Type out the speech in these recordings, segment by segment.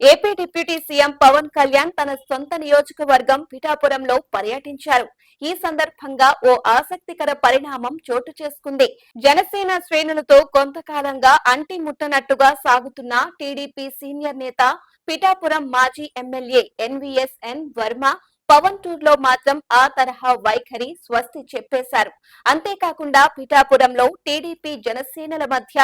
AP deputy CM Pawan Kalyan తన సొంత నియోజకవర్గం పిఠాపురంలో పర్యటించారు. ఈ సందర్భంగా ఓ ఆసక్తికర పరిణామం చోటు చేసుకుంది. జనసేన శ్రేణులతో కొంతకాలంగా అంటి ముట్టనట్టుగా సాగుతున్న టీడీపీ సీనియర్ నేత పిఠాపురం మాజీ ఎమ్మెల్యే ఎన్వీఎస్ఎన్ వర్మ పవన్ టూర్లో మాత్రం ఆ తరహా వైఖరి స్వస్తి చెప్పేశారు. అంతేకాకుండా పిఠాపురంలో టీడీపీ జనసేనల మధ్య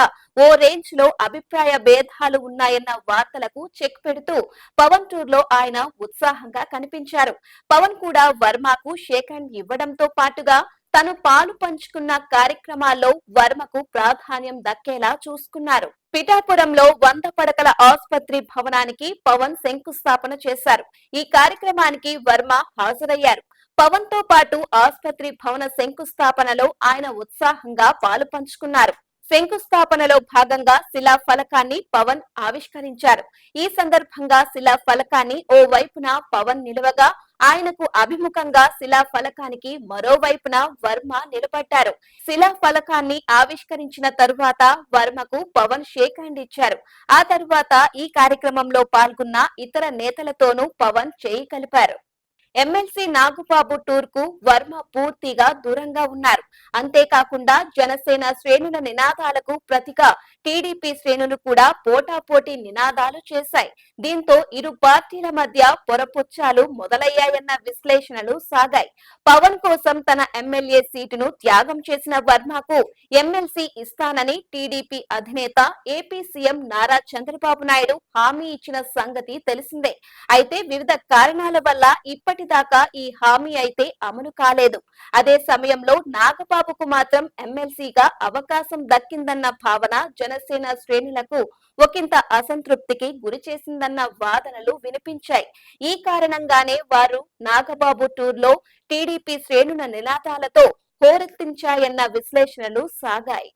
ఓ రేంజ్లో అభిప్రాయ భేదాలు ఉన్నాయన్న వార్తలకు చెక్ పెడుతూ పవన్ టూర్లో ఆయన ఉత్సాహంగా కనిపించారు. పవన్ కూడా వర్మకు షేక్ హ్యాండ్ ఇవ్వడంతో పాటుగా తను పాలు పంచుకున్న కార్యక్రమాల్లో వర్మకు ప్రాధాన్యం దక్కేలా చూసుకున్నారు. పిఠాపురంలో వంద పడకల ఆసుపత్రి భవనానికి పవన్ శంకుస్థాపన చేశారు. ఈ కార్యక్రమానికి వర్మ హాజరయ్యారు. పవన్తో పాటు ఆసుపత్రి భవన శంకుస్థాపనలో ఆయన ఉత్సాహంగా పాలు పంచుకున్నారు. శంకుస్థాపనలో భాగంగా శిలా ఫలకాన్ని పవన్ ఆవిష్కరించారు. ఈ సందర్భంగా శిలా ఫలకాన్ని ఓ వైపున పవన్ నిలువగా ఆయనకు అభిముఖంగా శిలా ఫలకానికి మరోవైపున వర్మ నిలబడ్డారు. శిలా ఫలకాన్ని ఆవిష్కరించిన తరువాత వర్మకు పవన్ షేక్ హ్యాండ్ ఇచ్చారు. ఆ తరువాత ఈ కార్యక్రమంలో పాల్గొన్న ఇతర నేతలతోనూ పవన్ చేయి కలిపారు. ఎమ్మెల్సీ నాగుబాబు టూర్కు వర్మ పూర్తిగా దూరంగా ఉన్నారు. అంతేకాకుండా జనసేన శ్రేణుల నినాదాలకు ప్రతిగా టీడీపీ శ్రేణులు కూడా పోటాపోటీ నినాదాలు చేశాయి. దీంతో ఇరు పార్టీల మధ్య పొరపుచ్చాలు మొదలయ్యాయన్న విశ్లేషణలు సాగాయి. పవన్ కోసం తన ఎమ్మెల్యే సీటును త్యాగం చేసిన వర్మకు ఎమ్మెల్సీ ఇస్తానని టీడీపీ అధినేత ఏపీ సీఎం నారా చంద్రబాబు నాయుడు హామీ ఇచ్చిన సంగతి తెలిసిందే. అయితే వివిధ కారణాల వల్ల ఇప్పటి దాకా ఈ హామీ అయితే అమలు కాలేదు. అదే సమయంలో నాగబాబుకు మాత్రం ఎమ్మెల్సీగా అవకాశం దక్కిందన్న భావన జనసేన శ్రేణులకు ఒకంత అసంతృప్తికి గురి చేసిందన్న వాదనలు వినిపించాయి. ఈ కారణంగానే వారు నాగబాబు టూర్లో టీడీపీ శ్రేణుల నినాదాలతో హోరెత్తించాయన్న విశ్లేషణలు సాగాయి.